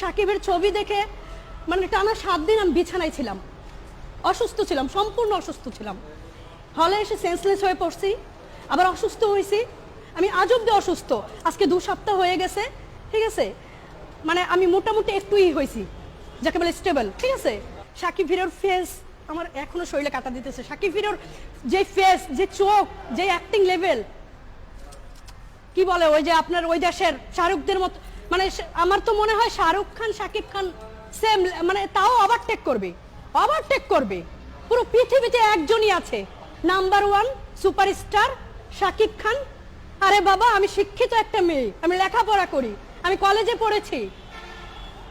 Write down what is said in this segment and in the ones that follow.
সাকিবের ছবি দেখে মানে টানা সাত দিন আমি বিছানায় ছিলাম। অসুস্থ ছিলাম, সম্পূর্ণ অসুস্থ ছিলাম। হলে এসে সেন্সলেস হয়ে পড়ছি, আবার অসুস্থ হয়েছি। আমি আজ অব্দি অসুস্থ, আজকে দু সপ্তাহ হয়ে গেছে, ঠিক আছে? মানে আমি মোটামুটি একটুই হয়েছি, যাকে বলে স্টেবল ঠিক আছে? সাকিব হিরোর ফেস আমার এখনও শরীরে কাটা দিতেছে। সাকিব হিরোর যে ফেস যে চোখ, যে অ্যাক্টিং লেভেল কি বলে ওই যে আপনার ওই দেশের শাহরুখদের মতো মানে আমার তো মনে হয় শাহরুখ খান, শাকিব খান সেম মানে তাও ওভারটেক করবে। ওভারটেক করবে। পুরো পৃথিবীতে একজনই আছে। Number one superstar Shakib Khan. আরে বাবা, আমি শিক্ষিত একটা মেয়ে। আমি লেখাপড়া করি। আমি কলেজে পড়েছি।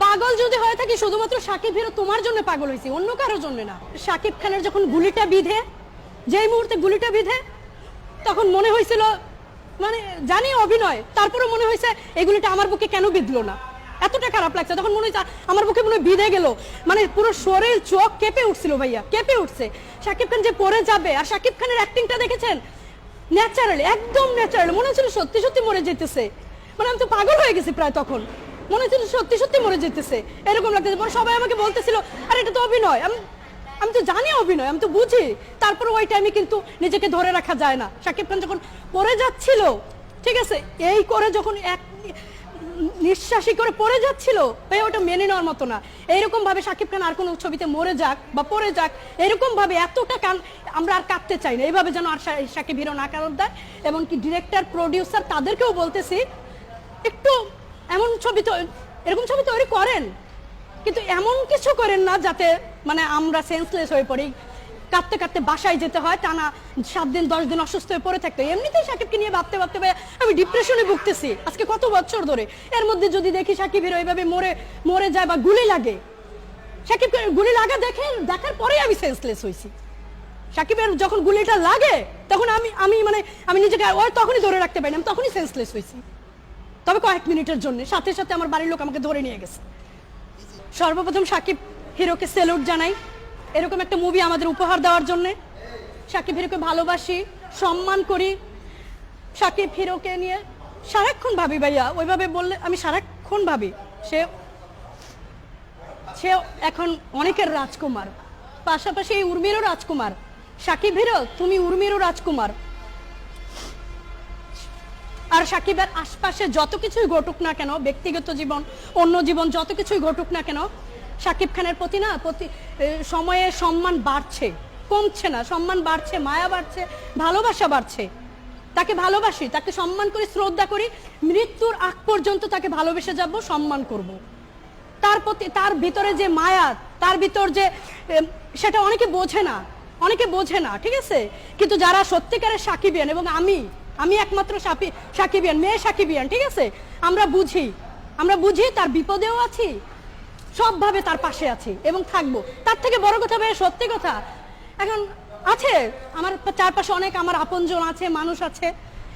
পাগল যদি হয়ে থাকি, শুধুমাত্র সাকিব হিরো তোমার জন্য পাগল হয়েছি, অন্য কারোর জন্য না। সাকিব খানের যখন গুলিটা বিধে, যেই মুহূর্তে গুলিটা বিধে, তখন মনে হয়েছিল মানে জানি অভিনয় তারপরে মনে হয়েছে এগুলিটা আমার বুকে কেন বিঁধলো না? এতটা খারাপ লাগছে তখন মনে হচ্ছে আমার বুকে মনে বিঁধে গেল। মানে পুরো শরীর, চোখ কেঁপে উঠছিল ভাইয়া, কেঁপে উঠছে। সাকিব খান যে পরে যাবে, আর সাকিব খানের অ্যাক্টিংটা দেখেছেন? ন্যাচারাল একদম ন্যাচারাল মনে হচ্ছিল সত্যি সত্যি মরে যেতেছে। মানে আমি তো পাগল হয়ে গেছি প্রায় তখন। মনে হচ্ছিল সত্যি সত্যি মরে যেতেছে। এরকম লাগতেছে পরে সবাই আমাকে বলতেছিল, আরে এটা তো অভিনয়। আমি আমি তো জানি অভিনয়, আমি তো বুঝি। তারপর ওই টাইমে কিন্তু নিজেকে ধরে রাখা যায় না। শাকিব খান যখন পড়ে যাচ্ছিল, ঠিক আছে, এই করে যখন এক নিঃশ্বাসী করে পড়ে যাচ্ছিল, ভাই, ওটা মেনে নেওয়ার মতো না। এইরকম ভাবে শাকিব খান আর কোনো ছবিতে মরে যাক বা পড়ে যাক এরকম ভাবে এতটা কান আমরা আর কাঁদতে চাই না। এইভাবে যেন আর শাকিব হিরো না কারণ দেয় এবং কি ডিরেক্টর প্রডিউসার তাদেরকেও বলতেছি, একটু এমন ছবি তো এরকম ছবি তৈরি করেন, কিন্তু এমন কিছু করেন না যাতে মানে আমরা সেন্সলেস হয়ে পড়ি। কাঁদতে কাঁদতে বাসায় যেতে হয়, টানা সাত দিন, দশ দিন অসুস্থ হয়ে পড়ে থাকতে। এমনিতেই সাকিবকে নিয়ে ভাবতে ভাবতে আমি ডিপ্রেশনে ভুগতেছি। আজকে কত বছর ধরে? এর মধ্যে যদি দেখি সাকিবের ওইভাবে মরে মরে যায় বা গুলি লাগে সাকিব গুলি লাগা দেখে, দেখার পরেই আমি সেন্সলেস হয়েছি। সাকিবের যখন গুলিটা লাগে, তখন আমি আমি মানে আমি নিজেকে ওই তখনই ধরে রাখতে পারি আমি তখনই সেন্সলেস হয়েছি। তবে কয়েক মিনিটের জন্য, সাথে সাথে আমার বাড়ির লোক আমাকে ধরে নিয়ে গেছে। সর্বপ্রথম সাকিব হিরোকে সেলুট জানাই। এরকম একটা মুভি আমাদের উপহার দেওয়ার জন্য। সাকিব হিরোকে ভালোবাসি, সম্মান করি। সাকিব হিরোকে নিয়ে সারাক্ষণ ভাবি ভাইয়া, ওইভাবে বললে আমি সারাক্ষণ ভাবি। সে সে এখন অনেকের রাজকুমার। পাশাপাশি এই উর্মিরও রাজকুমার। সাকিব হিরো, তুমি উর্মিরও রাজকুমার। আর সাকিবের আশপাশে যত কিছুই ঘটুক না কেন, ব্যক্তিগত জীবন, অন্য জীবন, যত কিছুই ঘটুক না কেন সাকিব খানের প্রতি না, প্রতি সময়ে সম্মান বাড়ছে, কমছে না, সম্মান বাড়ছে, মায়া বাড়ছে, ভালোবাসা বাড়ছে। তাকে ভালোবাসি, তাকে সম্মান করি, শ্রদ্ধা করি, মৃত্যুর আগ পর্যন্ত তাকে ভালোবেসে যাব, সম্মান করব। তার প্রতি, তার ভিতরে যে মায়া, তার ভিতর যে সেটা অনেকে বোঝে না, অনেকে বোঝে না, ঠিক আছে? কিন্তু যারা সত্যিকারের সাকিবিয়ান এবং আমি আমি একমাত্র সাকিবিয়ান, মেয়ে সাকিবিয়ান, ঠিক আছে? আমরা বুঝি আমরা বুঝি, তার বিপদেও আছি সবভাবে তার পাশে আছি এবং থাকব। তার থেকে বড় কথা ভাই সত্যি কথা। এখন আছে, আমার চারপাশে অনেক আমার আপনজন আছে, মানুষ আছে,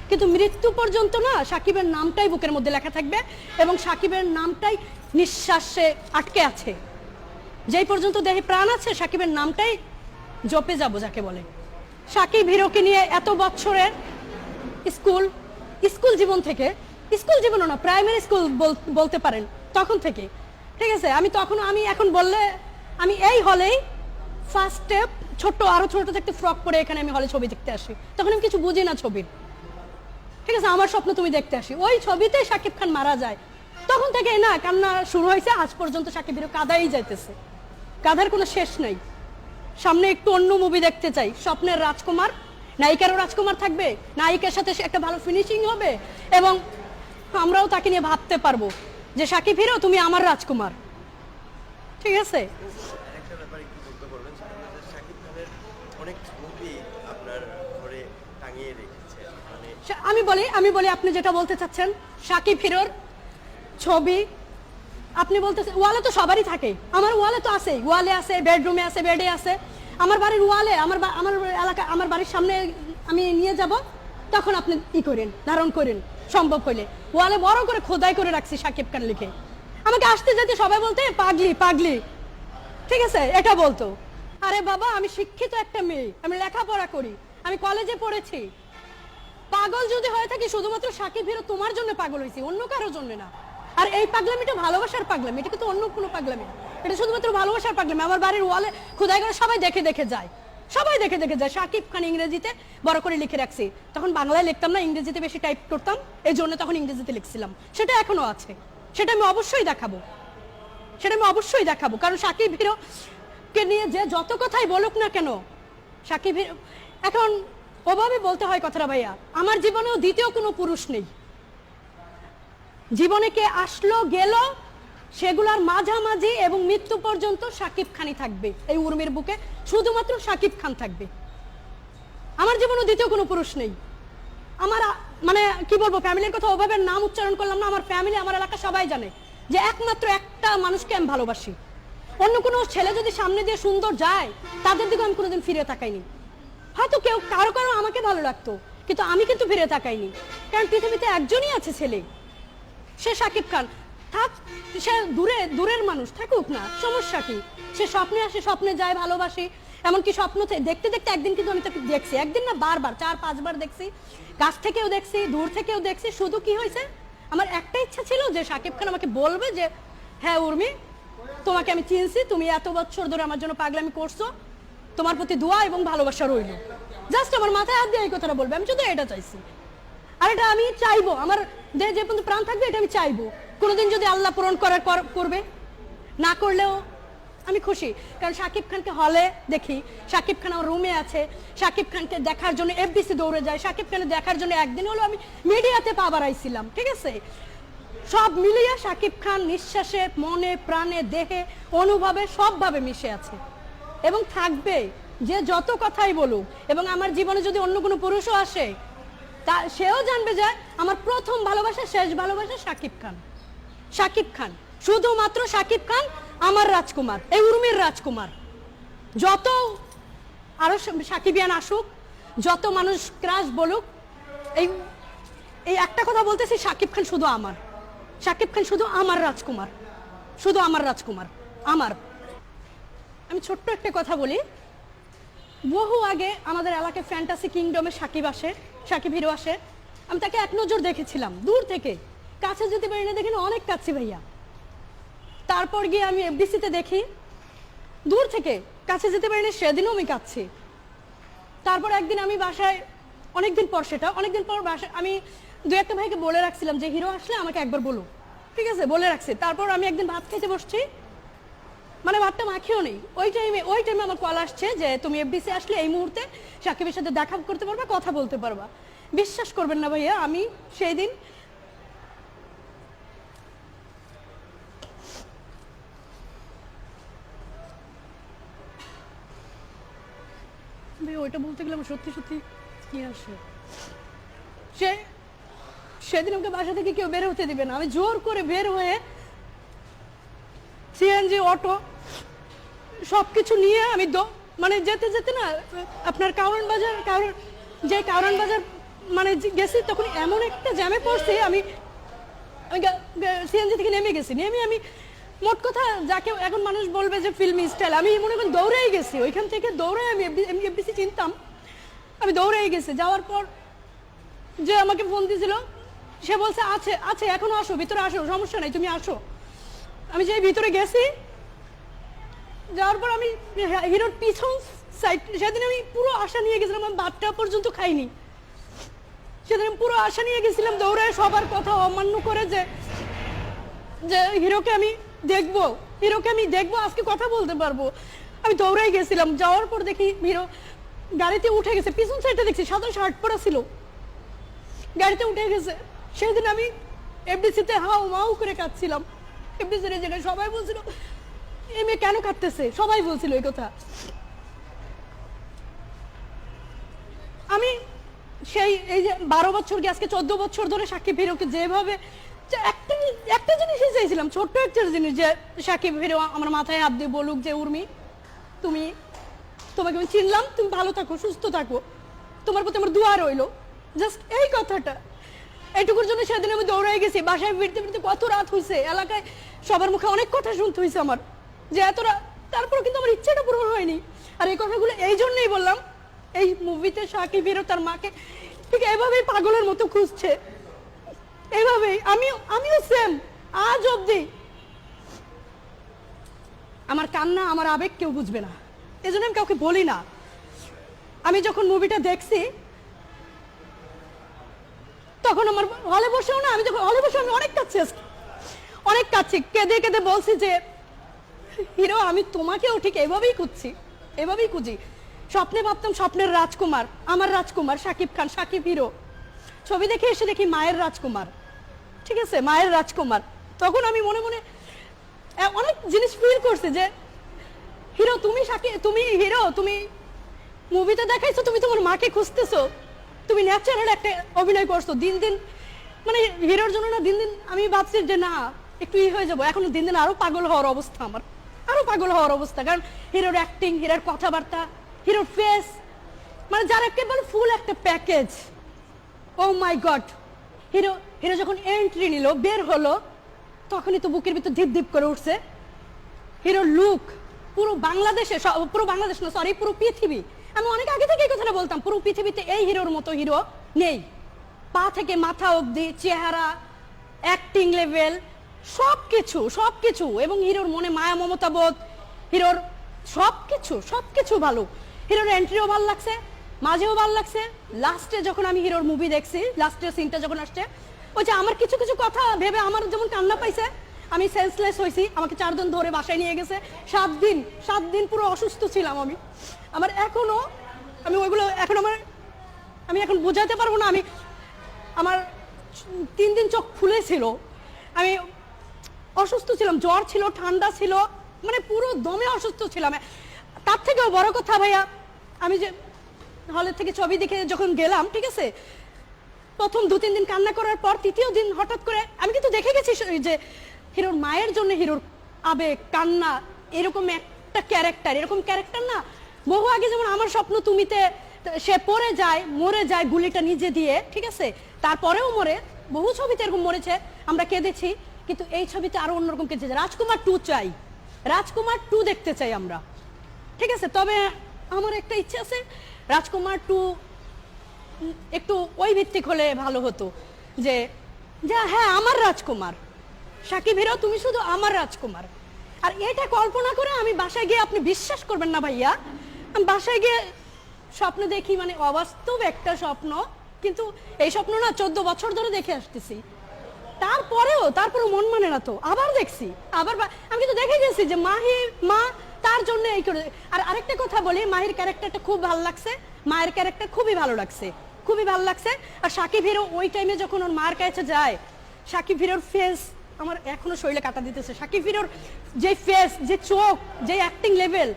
কিন্তু মৃত্যু পর্যন্ত না সাকিবের নামটাই বুকের মধ্যে লেখা থাকবে এবং সাকিবের নামটাই নিঃশ্বাসে আটকে আছে। যেই পর্যন্ত দেহে প্রাণ আছে, সাকিবের নামটাই জপে যাব যাকে বলে। সাকিব হিরোকে নিয়ে এত বছরের স্কুল স্কুল জীবন থেকে, স্কুল জীবনও না প্রাইমারি স্কুল বলতে পারেন, তখন থেকে ঠিক আছে, আমি তখন আমি এখন বললে, আমি এই হলেই ফার্স্ট স্টেপ ছোট্ট, আরও ছোট একটা ফ্রক পরে এখানে আমি হলে ছবি দেখতে আসি। তখন আমি কিছু বুঝি না ছবির। ঠিক আছে, আমার স্বপ্ন তুমি দেখতে আসি। ওই ছবিতে সাকিব খান মারা যায়, তখন থেকে না কান্না শুরু হয়েছে, আজ পর্যন্ত সাকিব হিরো কাদাই যাইতেছে। কাদার কোনো শেষ নাই। সামনে একটু অন্য মুভি দেখতে চাই। স্বপ্নের রাজকুমার, নায়িকারও রাজকুমার থাকবে, নায়িকার সাথে একটা ভালো ফিনিশিং হবে, এবং আমরাও তাকে নিয়ে ভাবতে পারব। যে সাকিব হিরো তুমি আমার রাজকুমার। ঠিক আছে? আরেকটা ব্যাপার একটু বলতে পারবেন সেটা হলো যে শাকিব খানের অনেক ছবি আপনার ঘরে টাঙিয়ে রেখেছে। মানে আমি বলি আমি বলি আপনি যেটা বলতে চাচ্ছেন সাকিব হিরোর ছবি আপনি বলতেছেন ওয়ালে তো সবারই থাকে। আমার ওয়ালে তো আছে ওয়ালে আছে বেডরুমে আছে বেডে আছে। আমার বাড়ির ওয়ালে আমার আমার এলাকা আমার বাড়ির সামনে আমি নিয়ে যাব তখন আপনি ই করেন, ধারণ করেন, সম্ভব হইলে। ওয়ালে বড় করে খোদাই করে রাখছি সাকিব খান লিখে। আমাকে আসতে যেতে সবাই বলতে, পাগলি পাগলি। ঠিক আছে, এটা বলতো। আরে বাবা, আমি শিক্ষিত একটা মেয়ে, আমি লেখাপড়া করি, আমি কলেজে পড়েছি। পাগল যদি হয়ে থাকি, শুধুমাত্র সাকিব হিরো তোমার জন্য পাগল হয়েছি অন্য কারোর জন্য না। আর এই পাগলামিটা ভালোবাসার পাগলামি, এটা কিন্তু অন্য কোনো পাগলামি। এটা শুধুমাত্র ভালোবাসার পাগলামি, আমার বাড়ির ওয়ালে খোদাই করে সবাই দেখে দেখে যায়। সবাই দেখে দেখে যায়। শাকিব খান ইংরেজিতে বড় করে লিখে রাখছি। তখন বাংলায় লিখতাম না, ইংরেজিতে বেশি টাইপ করতাম। এই জন্য তখন ইংরেজিতে লিখছিলাম। সেটা এখনও আছে। সেটা আমি অবশ্যই দেখাবো। সেটা আমি অবশ্যই দেখাবো। কারণ সাকিব হিরো কে নিয়ে যে যত কথাই বলুক না কেন সাকিব হিরো এখন ওভাবে বলতে হয় কথাটা, ভাইয়া। আমার জীবনেও দ্বিতীয় কোনো পুরুষ নেই। জীবনে কে আসলো, গেল সেগুলোর মাঝামাঝি এবং মৃত্যু পর্যন্ত সাকিব খানই থাকবে এই উর্মির বুকে। শুধুমাত্র সাকিব খান থাকবে। আমার জীবনে দ্বিতীয় কোনো পুরুষ নেই। আমার মানে কি বলব, ফ্যামিলির কথা ওভাবে নাম উচ্চারণ করলাম না, আমার ফ্যামিলি, আমার এলাকা সবাই জানে যে একমাত্র একটা মানুষকে আমি ভালোবাসি। অন্য কোনো ছেলে যদি সামনে দিয়ে সুন্দর যায়, তাদের দিকে আমি কোনোদিন ফিরে তাকাইনি। হয়তো কেউ, কারও কারও আমাকে ভালো লাগতো, কিন্তু আমি কিন্তু ফিরে তাকাইনি। কারণ পৃথিবীতে একজনই আছে ছেলে। সে সাকিব খান। থাক, সে দূরে, দূরের মানুষ, থাকুক না, সমস্যা কি? সে স্বপ্নে আসে, স্বপ্নে যায়, ভালোবাসি, এমনকি স্বপ্ন দেখতে দেখতে একদিন কিন্তু আমি তাকে দেখছি, একদিন না বারবার, চার, পাঁচবার দেখছি কাছ থেকেও দেখছি, দূর থেকেও দেখছি, শুধু কি হয়েছে? আমার একটা ইচ্ছা ছিল যে সাকিব খান আমাকে বলবে যে হ্যাঁ উর্মি, তোমাকে আমি চিনছি, তুমি এত বছর ধরে আমার জন্য পাগলামি করছ, তোমার প্রতি দোয়া এবং ভালোবাসা রইল। জাস্ট আমার মাথায় হাত দিয়ে এই কথাটা বলবে, আমি শুধু এটা চাইছি। আর এটা আমি চাইব, আমার যে পর্যন্ত প্রাণ থাকবে, এটা আমি চাইব। কোনোদিন যদি আল্লাহ পূরণ করার কর- করবে, না করলেও আমি খুশি। কারণ শাকিব খানকে হলে দেখি শাকিব খান আমার রুমে আছে শাকিব খানকে দেখার জন্য এফডিসি দৌড়ে যায় শাকিব খানকে দেখার জন্য একদিন হলো আমি মিডিয়াতে পা বাড়াইছিলাম, ঠিক আছে? সব মিলিয়ে শাকিব খান নিঃশ্বাসে, মনে, প্রাণে, দেহে, অনুভবে সবভাবে মিশে আছে। এবং থাকবে, যে যত কথাই বলুক, এবং আমার জীবনে যদি অন্য কোনো পুরুষও আসে, তা সেও জানবে যে আমার প্রথম ভালোবাসা, শেষ ভালোবাসা শাকিব খান। শাকিব খান। শুধুমাত্র শাকিব খান, আমার রাজকুমার, এই উর্মির রাজকুমার। যত আরও সাকিবিয়ান আসুক, যত মানুষ ক্রাশ বলুক, এই এই একটা কথা বলতেছি সাকিব খান শুধু আমার। শাকিব খান শুধু আমার রাজকুমার। শুধু আমার রাজকুমার। আমার। আমি ছোট্ট একটা কথা বলি। বহু আগে আমাদের এলাকায় ফ্যান্টাসি কিংডমে সাকিব আসে সাকিব হিরো আসে। আমি তাকে এক নজর দেখেছিলাম, দূর থেকে। কাছে যেতে পারি না দেখি না অনেক কাছে ভাইয়া। তারপর গিয়ে আমি এফডিসিতে দেখি, দূর থেকে কাছে যেতে পারি না, সেদিনও আমি কাঁদছি। তারপর একদিন আমি বাসায়, অনেকদিন পর সেটা, অনেকদিন পর বাসায় আমি দু একটা ভাইকে বলে রাখছিলাম যে, হিরো আসলে আমাকে একবার বলো। ঠিক আছে, বলে রাখছি। তারপর আমি একদিন ভাত খেতে বসছি মানে ভাতটা মাখিও নেই। ওই টাইমে ওই টাইমে আমার কল আসছে যে, তুমি এফডিসি আসলে এই মুহূর্তে সাকিবের সাথে দেখা করতে পারবা, কথা বলতে পারবা। বিশ্বাস করবেন না ভাইয়া, আমি সেই দিন ভাই ওইটা বলতে গেলে আমার সত্যি সত্যি কি আসে সে? সেদিন আমাকে বাসা থেকে কেউ বের হতে দিবে না। আমি জোর করে বের হয়ে সিএনজি, অটো সব কিছু নিয়ে আমি দ- মানে যেতে যেতে না, আপনার কারণ বাজার কারণ যে কারণ বাজার মানে গেছি, তখন এমন একটা জ্যামে পড়ছি, আমি আমি সিএনজি থেকে নেমে গেছি। নেমে আমি মোট কথা, যাকে এখন মানুষ বলবে যে ফিল্মি স্টাইল আমি মনে করেন দৌড়েই গেছি। ওইখান থেকে দৌড়ে আমি এমনি এফডিসি চিনতাম। আমি দৌড়েই গেছি। যাওয়ার পর যে আমাকে ফোন দিয়েছিল, সে বলছে, আছে আছে, এখনও আসো, ভিতরে আসো, সমস্যা নেই, তুমি আসো। আমি যে ভিতরে গেছি, যাওয়ার পর আমি হিরোর পিছন সাইড সেদিন আমি পুরো আশা নিয়ে গেছিলাম, আমি ভাতটা পর্যন্ত খাইনি। সেদিন আমি পুরো আশা নিয়ে গেছিলাম দৌড়ে সবার কথা অমান্য করে যে যে হিরোকে আমি দেখব। হিরোকে আমি দেখব, আজকে কথা বলতে পারব। আমি দৌড়াই গেছিলাম, যাওয়ার পর দেখি হিরো গাড়িতে উঠে গেছে, পিছন সাইডে দেখছি, সাদা শার্ট পরা ছিল। গাড়িতে উঠে গেছে, সেদিন আমি এফডিসিতে হাউ মাউ করে কাঁদছিলাম। এফডিসির জায়গায় সবাই বলছিল এই মেয়ে কেন কাঁদতেছে? সবাই বলছিল এই কথা। আমি সেই, এই যে বারো বছর কি আজকে চোদ্দ বছর ধরে সাক্ষী হিরোকে যেভাবে একটা একটা জিনিসই চাইছিলাম, ছোট্ট একটা জিনিস যে সাকিব হিরো আমার মাথায় হাত দিয়ে বলুক যে, উর্মি, তুমি, তোমাকে আমি চিনলাম, তুমি ভালো থাকো, সুস্থ থাকো। তোমার প্রতি আমার দোয়া রইল। জাস্ট এই কথাটা। এটুকুর জন্য সেদিন আমি দৌড়াই গেছি। বাসায় ফিরতে ফিরতে কত রাত হয়েছে এলাকায় সবার মুখে অনেক কথা শুনতে হয়েছে আমার। যে এত রাত তারপর কিন্তু আমার ইচ্ছেটা পূরণ হয়নি। আর এই কথাগুলো এই জন্যই বললাম, এই মুভিতে সাকিব হিরো তার মাকে ঠিক এভাবেই পাগলের মতো খুঁজছে। এভাবেই, আমিও আমিও সেম আজ অবধি। আমার কান্না, আমার আবেগ কেউ বুঝবে না। এজন্য আমি কাউকে বলি না। আমি যখন মুভিটা দেখছি, তখন আমার হলে বসেও না, আমি যখন হলে বসে আমি অনেক কাছে অনেক কাছে কেঁদে কেঁদে বলছি যে, হিরো, আমি তোমাকেও ঠিক এভাবেই খুঁজছি, এভাবেই খুঁজি। স্বপ্নে ভাবতাম স্বপ্নের রাজকুমার, আমার রাজকুমার সাকিব খান সাকিব হিরো। ছবি দেখে এসে দেখি মায়ের রাজকুমার। ঠিক আছে, মায়ের রাজকুমার। তখন আমি মনে মনে অনেক জিনিস ফিল করছি যে, হিরো, তুমি সাকিব তুমি হিরো, তুমি মুভিতে দেখাইছো, তুমি তোমার মাকে খুঁজতেছো। তুমি ন্যাচারাল একটা অভিনয় করছ। দিন দিন মানে হিরোর জন্য না, দিন দিন আমি ভাবছি যে না, একটু ই হয়ে যাব। এখন দিন দিন আরও পাগল হওয়ার অবস্থা আমার। আরও পাগল হওয়ার অবস্থা। কারণ হিরোর অ্যাক্টিং হিরোর কথাবার্তা, হিরোর ফেস মানে যার একেবারে ফুল একটা package oh my god hero hero যখন এন্ট্রি নিল, বের হলো, তখনই তো বুকের ভিতর ধীপ ধীপ করে উঠছে। হিরোর লুক পুরো বাংলাদেশে পুরো বাংলাদেশ না সরি পুরো পৃথিবী। আমি অনেক আগে থেকে এই কথাটা বলতাম, পুরো পৃথিবীতে এই হিরোর মতো হিরো নেই। পা থেকে মাথা অবধি, চেহারা অ্যাক্টিং লেভেল সব কিছু সব কিছু এবং হিরোর মনে মায়া, মমতা বোধ, হিরোর সব কিছু সব কিছু ভালো। হিরোর এন্ট্রিও ভালো লাগছে, মাঝেও ভালো লাগছে। লাস্টে যখন আমি হিরোর মুভি দেখছি লাস্টের সিনটা যখন আসছে ওই যে আমার কিছু কিছু কথা ভেবে আমার যেমন কান্না পাইছে, আমি সেন্সলেস হয়েছি আমাকে চারজন ধরে বাসায় নিয়ে গেছে। সাত দিন সাত দিন পুরো অসুস্থ ছিলাম আমি। আমার এখনও, আমি ওইগুলো এখন আমার, আমি এখন বোঝাতে পারব না, আমি, আমার তিন দিন চোখ ফুলেছিল আমি অসুস্থ ছিলাম, জ্বর ছিল, ঠান্ডা ছিল মানে পুরো দমে অসুস্থ ছিলাম। তার থেকেও বড় কথা ভাইয়া, আমি যে হলের থেকে ছবি দেখে যখন গেলাম, ঠিক আছে? প্রথম দু তিন দিন কান্না করার পর তৃতীয় দিন হঠাৎ করে, আমি কিন্তু দেখে গেছি যে হিরোর মায়ের জন্য হিরোর আবেগ, কান্না, এরকম একটা ক্যারেক্টার এরকম ক্যারেক্টার না? বহু আগে যেমন আমার স্বপ্ন তুমিতে সে পড়ে যায়, মরে যায় গুলিটা নিজে দিয়ে, ঠিক আছে? তারপরেও মরে, বহু ছবিতে এরকম মরেছে, আমরা কেঁদেছি, কিন্তু এই ছবিতে আরও অন্যরকম কেঁদেছে। রাজকুমার টু চাই, রাজকুমার টু দেখতে চাই আমরা, ঠিক আছে? তবে আমার একটা ইচ্ছে আছে, রাজকুমার টু একটু ওই ভিত্তিক হলে ভালো হতো, যে যে হ্যাঁ আমার রাজকুমার। সাকিব হিরো তুমি শুধু আমার রাজকুমার। আর এটা কল্পনা করে আমি বাসায় গিয়ে আপনি বিশ্বাস করবেন না ভাইয়া। আমি বাসায় গিয়ে স্বপ্ন দেখি মানে অবাস্তব একটা স্বপ্ন, কিন্তু এই স্বপ্ন না চোদ্দ বছর ধরে দেখে আসতেছি। তারপরেও তারপরে মন মানে না তো, আবার দেখছি, আবার আমি কিন্তু দেখে গেছি যে মাহি, মা তার জন্য এই করে আর আরেকটা কথা বলি, মাহির ক্যারেক্টারটা খুব ভালো লাগছে, মায়ের ক্যারেক্টার খুবই ভালো লাগছে। খুবই ভালো লাগছে। আর সাকিব হিরো ওই টাইমে যখন ওর মার কাছে যায়, সাকিব হিরোর ফেস আমার এখনও শরীরে কাটা দিতেছে। সাকিব হিরোর যে ফেস যে চোখ, যে অ্যাক্টিং লেভেল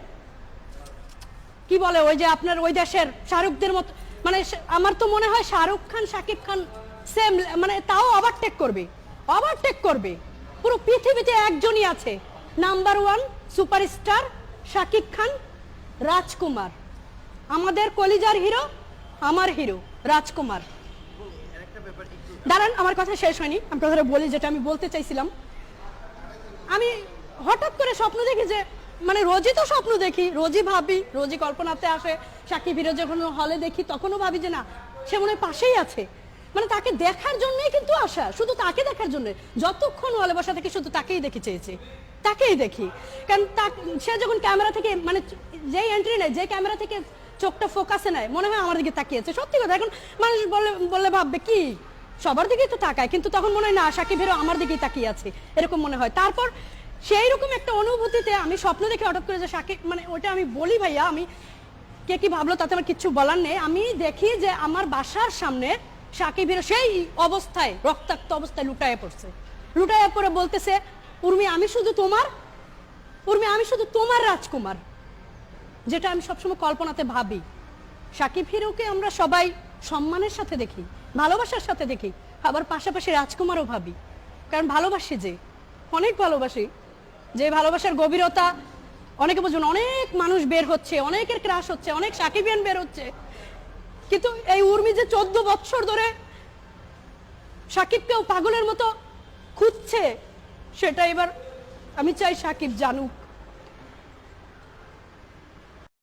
কি বলে ওই যে আপনার ওই দেশের শাহরুখদের মতো মানে আমার তো মনে হয় শাহরুখ খান শাকিব খান সেম মানে তাও ওভারটেক করবে। ওভারটেক করবে। পুরো পৃথিবীতে একজনই আছে। Number one superstar Shakib Khan রাজকুমার। আমাদের কলিজার হিরো আমার হিরো রাজকুমার। দাঁড়ান, আমার কথা শেষ হয়নি। আমি কথাটা বলি যেটা আমি বলতে চাইছিলাম। আমি হঠাৎ করে স্বপ্ন দেখি যে মানে রোজই তো স্বপ্ন দেখি, রোজই ভাবি, রোজই কল্পনাতে আসে। সাকিব হিরো যখন হলে দেখি, তখনও ভাবি যে না, সে মনে পাশেই আছে। মানে তাকে দেখার জন্যই কিন্তু আসা, শুধু তাকে দেখার জন্য। যতক্ষণ হলে বসা থেকে শুধু তাকেই দেখি চেয়েছি। তাকেই দেখি। কারণ সে যখন ক্যামেরা থেকে মানে যেই এন্ট্রি নেয় যে ক্যামেরা থেকে চোখটা ফোকাসে নেয়, মনে হয় আমার দিকে তাকিয়েছে। সত্যি কথা, এখন মানুষ বলে, বললে ভাববে, কি? সবার দিকেই তো তাকায়, কিন্তু তখন মনে হয়, না, সাকিব হিরো আমার দিকেই তাকিয়ে আছে, এরকম মনে হয়। তারপর সেই রকম একটা অনুভূতিতে আমি স্বপ্ন দেখে হঠাৎ করে যে সাকিব মানে ওটা আমি বলি ভাইয়া, আমি কে কি ভাবলো তাতে আমার কিচ্ছু বলার নেই। আমি দেখি যে আমার বাসার সামনে সাকিব হিরো সেই অবস্থায়, রক্তাক্ত অবস্থায় লুটায়ে পড়ছে। লুটায়ে পড়ে বলতেছে, উর্মি, আমি শুধু তোমার, উর্মি, আমি শুধু তোমার রাজকুমার। যেটা আমি সবসময় কল্পনাতে ভাবি। সাকিব হিরোকে আমরা সবাই সম্মানের সাথে দেখি, ভালোবাসার সাথে দেখি, আবার পাশাপাশি রাজকুমারও ভাবি। কারণ ভালোবাসি যে, অনেক ভালোবাসি। যে ভালোবাসার গভীরতা অনেকে বুঝুন অনেক মানুষ বের হচ্ছে, অনেকের ক্রাশ হচ্ছে, অনেক সাকিবিয়ান বের হচ্ছে। কিন্তু এই উর্মি যে চোদ্দ বছর ধরে সাকিবকেও পাগলের মতো খুঁজছে, সেটা এবার আমি চাই সাকিব জানুক।